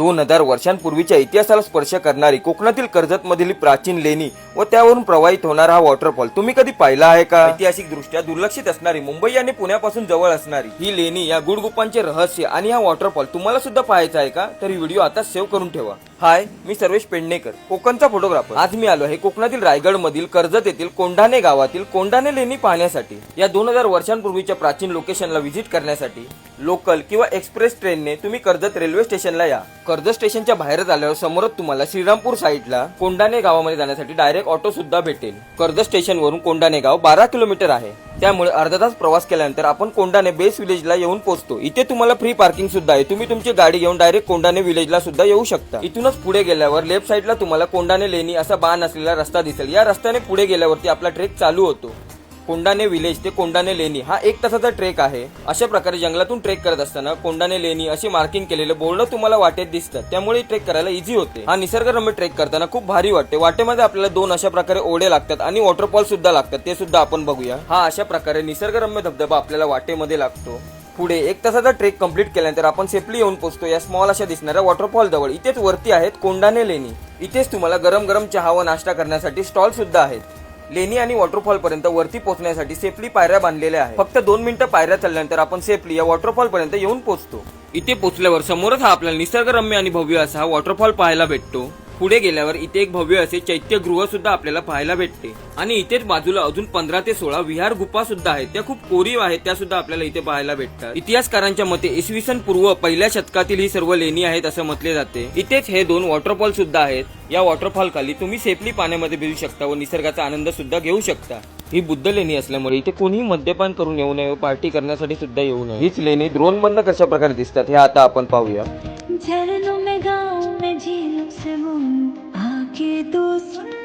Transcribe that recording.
दोन हजार वर्षांपूर्वीच्या इतिहासाला स्पर्श करणारी कोकणातील कर्जत मधील प्राचीन लेणी व त्यावरून प्रवाहित होणारा हा वॉटरफॉल तुम्ही कधी पाहिला आहे का? ऐतिहासिक दृष्ट्या दुर्लक्षित असणारी मुंबई आणि पुण्यापासून जवळ असणारी ही लेणी या गुडगुप्पांचे रहस्य आणि हा वॉटरफॉल तुम्हाला सुद्धा पाहायचा आहे का? तर ही व्हिडिओ आता सेव्ह करून ठेवा. हाय मी सर्वेश पेडणेकर कोकणचा फोटोग्राफर आज मी आलो आहे कोकणातील रायगड मधील कर्जत येथील कोंढाणे गावातील कोंढाणे लेणी पाहण्यासाठी. या दोन हजार वर्षांपूर्वीच्या प्राचीन लोकेशनला व्हिजिट करण्यासाठी. लोकल किंवा एक्सप्रेस ट्रेनने तुम्ही कर्जत रेल्वे स्टेशनला या. कर्जत स्टेशनच्या बाहेर आल्यावर समोरच तुम्हाला श्रीरामपूर साईडला कोंडाने गावामध्ये जाण्यासाठी डायरेक्ट ऑटो सुद्धा भेटेल. कर्जत स्टेशनवरून कोंडाने गाव बारा किलोमीटर आहे. त्यामुळे अर्धा तास प्रवास केल्यानंतर आपण कोंडाने बेस विलेजला येऊन पोहोचतो. इथे तुम्हाला फ्री पार्किंग सुद्धा आहे. तुम्ही तुमची गाडी घेऊन डायरेक्ट कोंडाने विलेजला सुद्धा येऊ शकता. इथूनच पुढे गेल्यावर लेफ्ट साईडला तुम्हाला कोंडाने लेणी असा बाण असलेला रस्ता दिसेल. या रस्त्याने पुढे गेल्यावरती आपला ट्रेक चालू होतो. कोंडाने विलेज ते कोंडाने लेणी हा एक तासाचा ट्रेक आहे. अशा प्रकारे जंगलातून ट्रेक करत असताना कोंडाने लेणी अशी मार्किंग केलेले बोर्ड तुम्हाला वाटेत दिसतात त्यामुळे ट्रेक करायला इझी होते. हा निसर्गरम्य ट्रेक करताना खूप भारी वाटते. वाटेमध्ये आपल्याला दोन अशा प्रकारे ओढे लागतात आणि वॉटरफॉल सुद्धा लागतात. ते सुद्धा आपण बघूया. हा अशा प्रकारे निसर्गरम्य धबधबा आपल्याला वाटेमध्ये लागतो. पुढे एक तासाचा ट्रेक कंप्लीट केल्यानंतर आपण सेफली येऊन पोहोचतो. या स्मॉल अशा दिसणाऱ्या वॉटरफॉल जवळ. इथेच वरती आहेत कोंडाने लेणी. इथेच तुम्हाला गरम गरम चहा व नाश्ता करण्यासाठी स्टॉल सुद्धा आहेत. लेणी आणि वॉटरफॉल पर्यंत वरती पोहोचण्यासाठी सेफली पायऱ्या बांधलेल्या आहेत. फक्त दोन मिनिटं पायऱ्या चालल्यानंतर आपण सेफली या वॉटरफॉल पर्यंत येऊन पोहोचतो. इथे पोहोचल्यावर समोरच हा आपल्याला निसर्गरम्य आणि भव्य असा हा वॉटरफॉल पाहायला भेटतो. पुढे गेल्यावर इथे एक भव्य असे चैत्यगृह सुद्धा आपल्याला पाहायला भेटते. आणि इथेच बाजूला अजून पंधरा ते सोळा विहार गुफा सुद्धा आहेत. त्या खूप कोरीव आहेत त्या सुद्धा आपल्याला इथे पाहायला भेटतात. इतिहासकारांच्या मते इसवी सन पूर्व पहिल्या शतकातील ही सर्व लेणी आहेत असं म्हटले जाते. इथेच हे दोन वॉटरफॉल सुद्धा आहेत. या वॉटरफॉल खाली तुम्ही सेफली पाण्यामध्ये भिजू शकता व निसर्गाचा आनंद सुद्धा घेऊ शकता. ही बुद्ध लेणी असल्यामुळे इथे कोणीही मद्यपान करून येऊ नये व पार्टी करण्यासाठी सुद्धा येऊ नये. हीच लेणी ड्रोन बंद कशा प्रकारे दिसतात हे आता आपण पाहूया. झरनों में से वो आके तो सुन